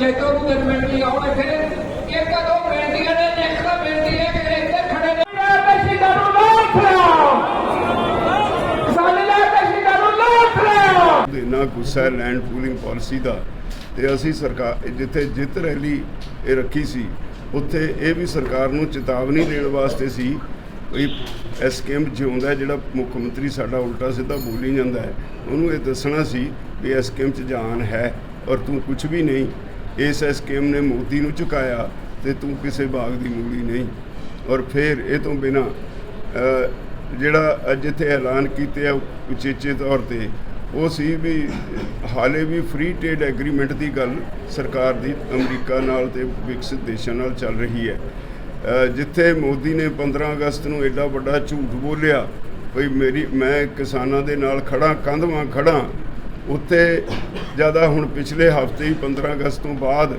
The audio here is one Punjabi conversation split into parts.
ਜੈਤੋ ਨੂੰ ਦਿਨ ਮਿਲਣੀ ਆਉਣੇ ਫਿਰ ਇੱਕ ਦੋ ਬੇਨਤੀਆਂ ਨੇ ਇੱਕ ਤਾਂ ਬੇਨਤੀ ਹੈ ਕਿ ਇੱਥੇ ਖੜੇ ਨੇ। ਕਸ਼ੀਦਾਂ ਨੂੰ ਲਾਖ ਲਾਓ ਕਿਸਾਨੀ ਦਾ ਕਸ਼ੀਦਾਂ ਨੂੰ ਲਾਖ ਲਾਓ ਦੇ ਨਾ ਗੁੱਸਾ ਲੈਂਡ ਪੂਲਿੰਗ ਪਾਲਿਸੀ ਦਾ। ਤੇ ਅਸੀਂ ਸਰਕਾਰ ਜਿੱਥੇ ਜਿੱਤ ਰੈਲੀ ਇਹ ਰੱਖੀ ਸੀ ਉੱਥੇ ਇਹ ਵੀ ਸਰਕਾਰ ਨੂੰ ਚੇਤਾਵਨੀ ਦੇਣ ਵਾਸਤੇ ਸੀ ਵੀ ਐਸਕੇਐਮ ਜਿਉਂਦਾ ਜਿਹੜਾ ਮੁੱਖ ਮੰਤਰੀ ਸਾਡਾ ਉਲਟਾ ਸਿੱਧਾ ਬੋਲੀ ਜਾਂਦਾ ਹੈ। ਉਹਨੂੰ ਇਹ ਦੱਸਣਾ ਸੀ ਵੀ ਐਸਕੇਐਮ ਚ ਜਾਨ ਹੈ ਔਰ ਤੂੰ ਕੁਝ ਵੀ ਨਹੀਂ ਇਸ ਐਸਕੇਐਮ ਨੇ ਮੋਦੀ ਨੂੰ ਝੁਕਾਇਆ ਤੇ ਤੂੰ ਕਿਸੇ ਬਾਗ ਦੀ ਮੂਲੀ ਨਹੀਂ। ਔਰ ਫਿਰ ਇਹ ਤੋਂ ਬਿਨਾ ਜਿਹੜਾ ਜਿੱਥੇ ਐਲਾਨ ਕੀਤੇ ਆ ਉਚੇਚੇ ਤੌਰ ਤੇ, ਉਹ ਸੀ ਵੀ ਹਾਲੇ ਵੀ ਫ੍ਰੀ ਟ੍ਰੇਡ ਐਗਰੀਮੈਂਟ ਦੀ ਗੱਲ ਸਰਕਾਰ ਦੀ ਅਮਰੀਕਾ ਨਾਲ ਤੇ ਵਿਕਸਿਤ ਦੇਸ਼ਾਂ ਨਾਲ ਚੱਲ ਰਹੀ ਹੈ। ਜਿੱਥੇ ਮੋਦੀ ਨੇ 15 ਅਗਸਤ ਨੂੰ ਐਡਾ ਵੱਡਾ ਝੂਠ ਬੋਲਿਆ, ਭਈ ਮੇਰੀ, ਮੈਂ ਕਿਸਾਨਾਂ ਦੇ ਨਾਲ ਖੜਾ ਕੰਧਵਾਂ ਖੜਾ ਉੱਥੇ ਜ਼ਿਆਦਾ ਹੁਣ ਪਿਛਲੇ ਹਫ਼ਤੇ ਹੀ 15 ਅਗਸਤ ਤੋਂ ਬਾਅਦ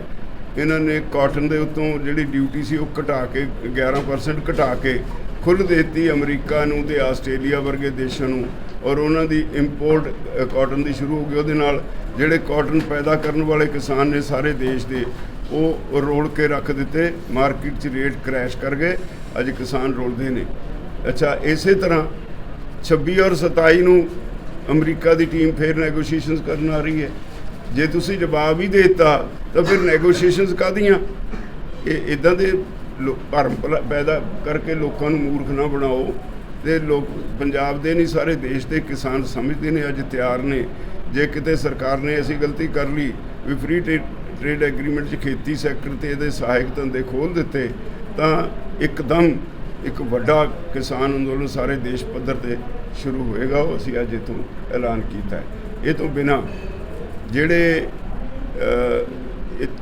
ਇਹਨਾਂ ਨੇ ਕਾਟਨ ਦੇ ਉੱਤੋਂ ਜਿਹੜੀ ਡਿਊਟੀ ਸੀ ਉਹ ਘਟਾ ਕੇ 11% ਘਟਾ ਕੇ ਖੁੱਲ੍ਹ ਦਿੱਤੀ ਅਮਰੀਕਾ ਨੂੰ ਤੇ ਆਸਟ੍ਰੇਲੀਆ ਵਰਗੇ ਦੇਸ਼ਾਂ ਨੂੰ ਔਰ ਉਹਨਾਂ ਦੀ ਇੰਪੋਰਟ ਕਾਟਨ ਦੀ ਸ਼ੁਰੂ ਹੋ ਗਈ। ਉਹਦੇ ਨਾਲ ਜਿਹੜੇ ਕਾਟਨ ਪੈਦਾ ਕਰਨ ਵਾਲੇ ਕਿਸਾਨ ਨੇ ਸਾਰੇ ਦੇਸ਼ ਦੇ, ਉਹ ਰੋਲ ਕੇ ਰੱਖ ਦਿੱਤੇ, ਮਾਰਕੀਟ 'ਚ ਰੇਟ ਕ੍ਰੈਸ਼ ਕਰ ਗਏ, ਅੱਜ ਕਿਸਾਨ ਰੋਲਦੇ ਨੇ। ਅੱਛਾ, ਇਸੇ ਤਰ੍ਹਾਂ 26 ਔਰ 27 ਨੂੰ ਅਮਰੀਕਾ ਦੀ ਟੀਮ ਫੇਰ ਨੈਗੋਸ਼ੀਏਸ਼ਨਸ ਕਰਨ ਆ ਰਹੀ ਹੈ। ਜੇ ਤੁਸੀਂ ਜਵਾਬ ਹੀ ਦੇ ਦਿੱਤਾ, ਤਾਂ ਫਿਰ ਨੈਗੋਸ਼ੀਏਸ਼ਨਸ ਕਾਹਦੀਆਂ? ਇਹ ਇਦਾਂ ਦੇ ਲੋ- ਭਰਮ ਪੈਦਾ ਕਰਕੇ ਲੋਕਾਂ ਨੂੰ ਮੂਰਖ ਨਾ ਬਣਾਓ। ਤੇ ਲੋਕ, ਪੰਜਾਬ ਦੇ ਨਹੀਂ, ਸਾਰੇ ਦੇਸ਼ ਦੇ ਕਿਸਾਨ ਸਮਝਦੇ ਨੇ, ਅੱਜ ਤਿਆਰ ਨੇ। ਜੇ ਕਿਤੇ ਸਰਕਾਰ ਨੇ ਐਸੀ ਗਲਤੀ ਕਰ ਲਈ, ਵੀ ਫ੍ਰੀ ਟ੍ਰੇਡ ਐਗਰੀਮੈਂਟ 'ਚ ਖੇਤੀ ਸੈਕਟਰ ਤੇ ਇਹਦੇ ਸਹਾਇਕ ਧੰਦੇ ਖੋਲ ਦਿੱਤੇ, ਤਾਂ ਇੱਕਦਮ ਇੱਕ ਵੱਡਾ ਕਿਸਾਨ ਅੰਦੋਲਨ ਸਾਰੇ ਦੇਸ਼ ਪੱਧਰ ਤੇ ਸ਼ੁਰੂ ਹੋਏਗਾ, ਉਹ ਅਸੀਂ ਅੱਜ ਇਥੋਂ ਐਲਾਨ ਕੀਤਾ ਹੈ। ਇਹ ਤੋਂ ਬਿਨਾ ਜਿਹੜੇ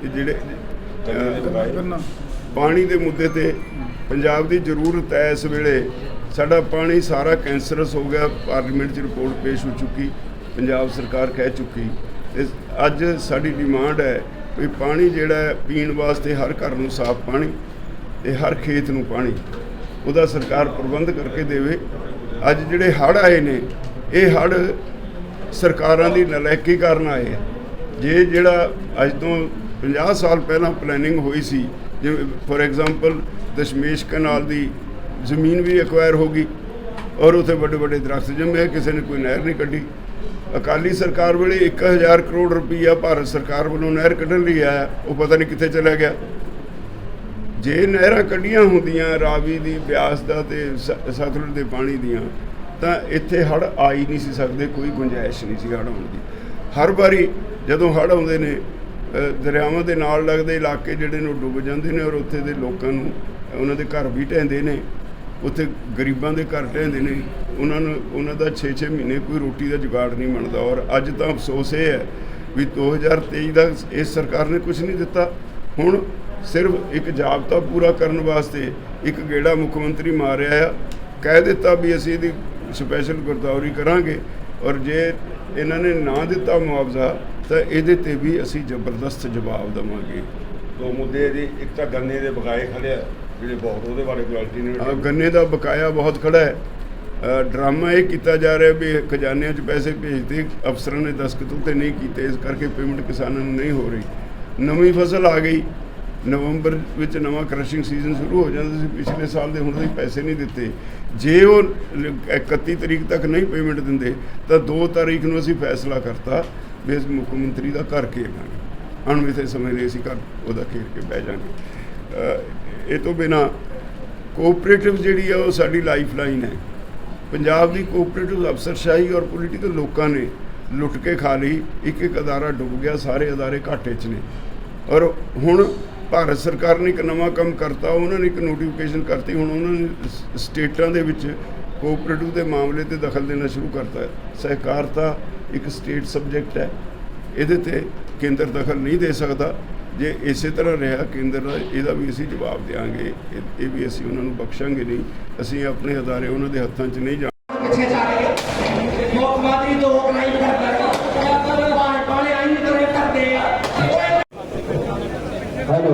ਜਿਹੜੇ ਪਾਣੀ ਦੇ ਮੁੱਦੇ ਤੇ ਪੰਜਾਬ ਦੀ ਜ਼ਰੂਰਤ ਹੈ ਇਸ ਵੇਲੇ, ਸਾਡਾ ਪਾਣੀ ਸਾਰਾ ਕੈਂਸਰਸ ਹੋ ਗਿਆ, ਪਾਰਲੀਮੈਂਟ 'ਚ ਰਿਪੋਰਟ ਪੇਸ਼ ਹੋ ਚੁੱਕੀ, ਪੰਜਾਬ ਸਰਕਾਰ ਕਹਿ ਚੁੱਕੀ। ਤੇ ਅੱਜ ਸਾਡੀ ਡਿਮਾਂਡ ਹੈ ਵੀ ਪਾਣੀ ਜਿਹੜਾ ਪੀਣ ਵਾਸਤੇ ਹਰ ਘਰ ਨੂੰ ਸਾਫ਼ ਪਾਣੀ ਤੇ ਹਰ ਖੇਤ ਨੂੰ ਪਾਣੀ। ਉਹਦਾ ਸਰਕਾਰ ਪ੍ਰਬੰਧ ਕਰਕੇ ਦੇਵੇ। ਅੱਜ ਜਿਹੜੇ ਹੜ੍ਹ ਆਏ ਨੇ, ਇਹ ਹੜ੍ਹ ਸਰਕਾਰਾਂ ਦੀ ਨਲਾਇਕੀ ਕਾਰਨ ਆਏ ਜੇ ਜਿਹੜਾ ਅੱਜ ਤੋਂ 50 ਸਾਲ ਪਹਿਲਾਂ ਪਲੈਨਿੰਗ ਹੋਈ ਸੀ, ਜਿਵੇਂ ਫੋਰ ਐਗਜ਼ਾਮਪਲ ਦਸ਼ਮੇਸ਼ ਕਨਾਲ ਦੀ ਜ਼ਮੀਨ ਵੀ ਐਕਵਾਇਰ ਹੋ ਗਈ ਔਰ ਉੱਥੇ ਵੱਡੇ ਵੱਡੇ ਦਰਖਤ ਜੰਮੇ ਕਿਸੇ ਨੇ ਕੋਈ ਨਹਿਰ ਨਹੀਂ ਕੱਢੀ। ਅਕਾਲੀ ਸਰਕਾਰ ਵੇਲੇ 1000 ਕਰੋੜ ਰੁਪਈਆ ਭਾਰਤ ਸਰਕਾਰ ਵੱਲੋਂ ਨਹਿਰ ਕੱਢਣ ਲਈ ਆਇਆ, ਉਹ ਪਤਾ ਨਹੀਂ ਕਿੱਥੇ ਚਲਾ ਗਿਆ। ਜੇ ਨਹਿਰਾਂ ਕੱਢੀਆਂ ਹੁੰਦੀਆਂ ਰਾਵੀ ਦੀ, ਬਿਆਸ ਦਾ ਤੇ ਸ- ਸਤਲੁਜ ਦੇ ਪਾਣੀ ਦੀਆਂ, ਤਾਂ ਇੱਥੇ ਹੜ ਆ ਹੀ ਨਹੀਂ ਸੀ ਸਕਦੇ, ਕੋਈ ਗੁੰਜਾਇਸ਼ ਨਹੀਂ ਸੀ ਹੜ ਆਉਣ ਦੀ। ਹਰ ਵਾਰੀ ਜਦੋਂ ਹੜ ਆਉਂਦੇ ਨੇ ਦਰਿਆਵਾਂ ਦੇ ਨਾਲ ਲੱਗਦੇ ਇਲਾਕੇ ਜਿਹੜੇ ਨੇ ਉਹ ਡੁੱਬ ਜਾਂਦੇ ਨੇ ਔਰ ਉੱਥੇ ਦੇ ਲੋਕਾਂ ਨੂੰ, ਉਹਨਾਂ ਦੇ ਘਰ ਵੀ ਢਹਿੰਦੇ ਨੇ, ਉੱਥੇ ਗਰੀਬਾਂ ਦੇ ਘਰ ਢਹਿੰਦੇ ਨੇ, ਉਹਨਾਂ ਨੂੰ, ਉਹਨਾਂ ਦਾ 6-6 ਮਹੀਨੇ ਕੋਈ ਰੋਟੀ ਦਾ ਜੁਗਾੜ ਨਹੀਂ ਬਣਦਾ ਔਰ ਅੱਜ ਤਾਂ ਅਫਸੋਸ ਇਹ ਹੈ ਵੀ 2023 ਦਾ ਇਸ ਸਰਕਾਰ ਨੇ ਕੁਝ ਨਹੀਂ ਦਿੱਤਾ। ਹੁਣ ਸਿਰਫ ਇੱਕ ਜਾਬਤਾ ਪੂਰਾ ਕਰਨ ਵਾਸਤੇ ਇੱਕ ਗੇੜਾ ਮੁੱਖ ਮੰਤਰੀ ਮਾਰਿਆ ਆ। ਕਹਿ ਦਿੱਤਾ ਵੀ ਅਸੀਂ ਇਹਦੀ ਸਪੈਸ਼ਲ ਗੁਰਦੌਰੀ ਕਰਾਂਗੇ ਔਰ ਜੇ ਇਹਨਾਂ ਨੇ ਨਾ ਦਿੱਤਾ ਮੁਆਵਜ਼ਾ ਤਾਂ ਇਹਦੇ ਤੇ ਵੀ ਅਸੀਂ ਜ਼ਬਰਦਸਤ ਜਵਾਬ ਦੇਵਾਂਗੇ। ਦੋ ਮੁੱਦੇ ਦੀ ਇੱਕ ਤਾਂ ਗੰਨੇ ਦੇ ਬਕਾਏ ਖੜੇ ਆ ਜਿਹੜੇ ਬਹੁਤ ਉਹਦੇ ਬਾਰੇ ਕੁਆਲਿਟੀ ਨੇ ਗੰਨੇ ਦਾ ਬਕਾਇਆ ਬਹੁਤ ਖੜਾ ਹੈ। ਡਰਾਮਾ ਇਹ ਕੀਤਾ ਜਾ ਰਿਹਾ ਵੀ ਖਜ਼ਾਨਿਆਂ 'ਚ ਪੈਸੇ ਭੇਜਦੇ ਅਫਸਰਾਂ ਨੇ ਦਸਤਖਤ ਉੱਤੇ ਨਹੀਂ ਕੀਤੇ ਇਸ ਕਰਕੇ ਪੇਮੈਂਟ ਕਿਸਾਨਾਂ ਨੂੰ ਨਹੀਂ ਹੋ ਰਹੀ। ਨਵੀਂ ਫਸਲ ਆ ਗਈ ਨਵੰਬਰ ਵਿੱਚ ਨਵਾਂ ਕ੍ਰਸ਼ਿੰਗ ਸੀਜ਼ਨ ਸ਼ੁਰੂ ਹੋ ਜਾਂਦਾ ਸੀ, ਪਿਛਲੇ ਸਾਲ ਦੇ ਹੁਣ ਦੇ ਪੈਸੇ ਨਹੀਂ ਦਿੱਤੇ। ਜੇ ਉਹ ਲ- 31 ਤਰੀਕ ਤੱਕ ਨਹੀਂ ਪੇਮੈਂਟ ਦਿੰਦੇ, ਤਾਂ 2 ਤਾਰੀਖ ਨੂੰ ਅਸੀਂ ਫੈਸਲਾ ਕਰਤਾ ਵੀ ਅਸੀਂ ਮੁੱਖ ਮੰਤਰੀ ਦਾ ਘਰ ਘੇਰਾਂਗੇ ਅਣਮਿੱਥੇ ਸਮੇਂ ਲਈ ਅਸੀਂ ਘਰ ਉਹਦਾ ਘੇਰ ਕੇ ਬਹਿ ਜਾਾਂਗੇ। ਇਹ ਤੋਂ ਬਿਨਾ ਕੋਆਪਰੇਟਿਵ ਜਿਹੜੀ ਆ ਉਹ ਸਾਡੀ ਲਾਈਫ ਲਾਈਨ ਹੈ। ਪੰਜਾਬ ਦੀ ਕੋਆਪਰੇਟਿਵ ਅਫਸਰਸ਼ਾਹੀ ਔਰ ਪੋਲੀਟੀਕਲ ਲੋਕਾਂ ਨੇ ਲੁੱਟ ਕੇ ਖਾ ਲਈ, ਇੱਕ ਇੱਕ ਅਦਾਰਾ ਡੁੱਬ ਗਿਆ, ਸਾਰੇ ਅਦਾਰੇ ਘਾਟੇ 'ਚ ਨੇ। ਔਰ ਹੁਣ ਭਾਰਤ ਸਰਕਾਰ ਨੇ ਇੱਕ ਨਵਾਂ ਕੰਮ ਕਰਤਾ, ਉਹਨਾਂ ਨੇ ਇੱਕ ਨੋਟੀਫਿਕੇਸ਼ਨ ਕਰਤੀ, ਹੁਣ ਉਹਨਾਂ ਨੇ ਸਟੇਟਾਂ ਦੇ ਵਿੱਚ ਕੋਆਪਰੇਟਿਵ ਦੇ ਮਾਮਲੇ ਤੇ ਦਖਲ ਦੇਣਾ ਸ਼ੁਰੂ ਕਰਤਾ ਹੈ। ਸਹਿਕਾਰਤਾ ਇੱਕ ਸਟੇਟ ਸਬਜੈਕਟ ਹੈ। ਇਹਦੇ ਤੇ ਕੇਂਦਰ ਦਖਲ ਨਹੀਂ ਦੇ ਸਕਦਾ। ਜੇ ਇਸੇ ਤਰ੍ਹਾਂ ਰਿਹਾ ਕੇਂਦਰ ਦਾ, ਇਹਦਾ ਵੀ ਅਸੀਂ ਜਵਾਬ ਦੇਵਾਂਗੇ। ਇਹ- ਇਹ ਵੀ ਅਸੀਂ ਉਹਨਾਂ ਨੂੰ ਬਖਸ਼ਾਂਗੇ ਨਹੀਂ। ਅਸੀਂ ਆਪਣੇ ਅਦਾਰੇ ਉਹਨਾਂ ਦੇ ਹੱਥਾਂ 'ਚ ਨਹੀਂ ਜਾ ਪਿੱਛੇ ਜਾ ਰਹੇ ਮੁੱਖ ਮੰਤਰੀ ਤੋਂ ਕਰਾਈ ਕਰਦਾ ਹੈ ਪਾਣੀ ਪਾਣੀ ਆਈ ਨਹੀਂ ਕਰੇ ਕਰਦੇ ਆ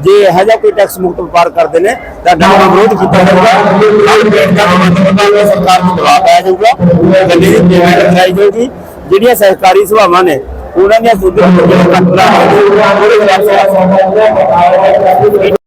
ਜੇ ਇਹੋ ਜਿਹਾ ਕੋਈ ਟੈਕਸ ਮੁਕਤ ਵਪਾਰ ਕਰਦੇ ਨੇ ਤਾਂ ਡਾਂਗਾ ਵਿਰੋਧ ਕੀਤਾ ਜਾਊਗਾ ਨਾਲ ਪੇਟਾਂ ਨੂੰ ਮਤਲਬ ਸਰਕਾਰ ਨੂੰ ਦਬਾਅ ਪਾਇਆ ਜਾਊਗਾ ਗੱਡੀ ਦੀ ਪੇਮੈਂਟ ਕਰਾਈ ਜਾਊਗੀ ਜਿਹੜੀਆਂ ਸਹਿਕਾਰੀ ਸਭਾਵਾਂ ਨੇ ਉਹਨਾਂ ਦੀਆਂ ਸੁਧਰ ਕੱਟਣਾ ਉਹਦੇ ਖਿਲਾਫ